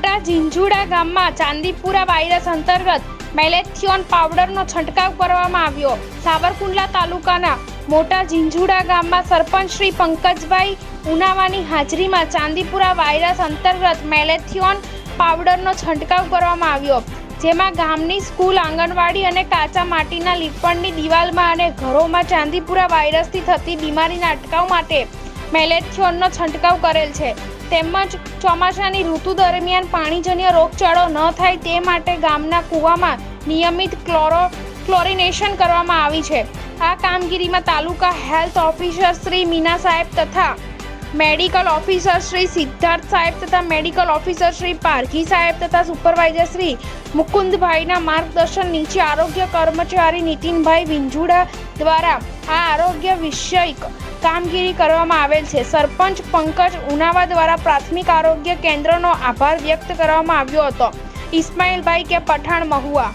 મોટા ઝીંઝુડા ગામમાં ચાંદીપુરા વાયરસ અંતર્ગત મેલેથિયોન પાવડરનો છંટકાવ કરવામાં આવ્યો. સાવરકુંડલા તાલુકાના મોટા ઝીંઝુડા ગામમાં સરપંચ શ્રી પંકજભાઈ ઉનાવાની હાજરીમાં ચાંદીપુરા વાયરસ અંતર્ગત મેલેથિયોન પાવડરનો છંટકાવ કરવામાં આવ્યો. જેમાં ગામની સ્કૂલ, આંગણવાડી અને કાચા માટીના લીપણની દિવાલમાં અને ઘરોમાં ચાંદીપુરા વાયરસથી થતી બીમારીના અટકાવ માટે મેલેથિયોનનો છંટકાવ કરેલ છે. તેમજ ચોમાસાની ઋતુ દરમિયાન પાણીજન્ય રોગચાળો ન થાય તે માટે ગામના કૂવામાં નિયમિત ક્લોરો ક્લોરિનેશન કરવામાં આવી છે. આ કામગીરીમાં તાલુકા હેલ્થ ઓફિસર શ્રી મીના સાહેબ તથા મેડિકલ ઓફિસર શ્રી સિદ્ધાર્થ સાહેબ તથા મેડિકલ ઓફિસર શ્રી પારઘી સાહેબ તથા સુપરવાઇઝર શ્રી મુકુંદભાઈના માર્ગદર્શન નીચે આરોગ્ય કર્મચારી નીતિનભાઈ વિંજુડા દ્વારા આ આરોગ્ય વિષયક કામગીરી કરવામાં આવેલ છે. સરપંચ પંકજ ઉનાવા દ્વારા પ્રાથમિક આરોગ્ય કેન્દ્રનો આભાર વ્યક્ત કરવામાં આવ્યો હતો. ઇસ્માઇલભાઈ કે પઠાણ મહુવા.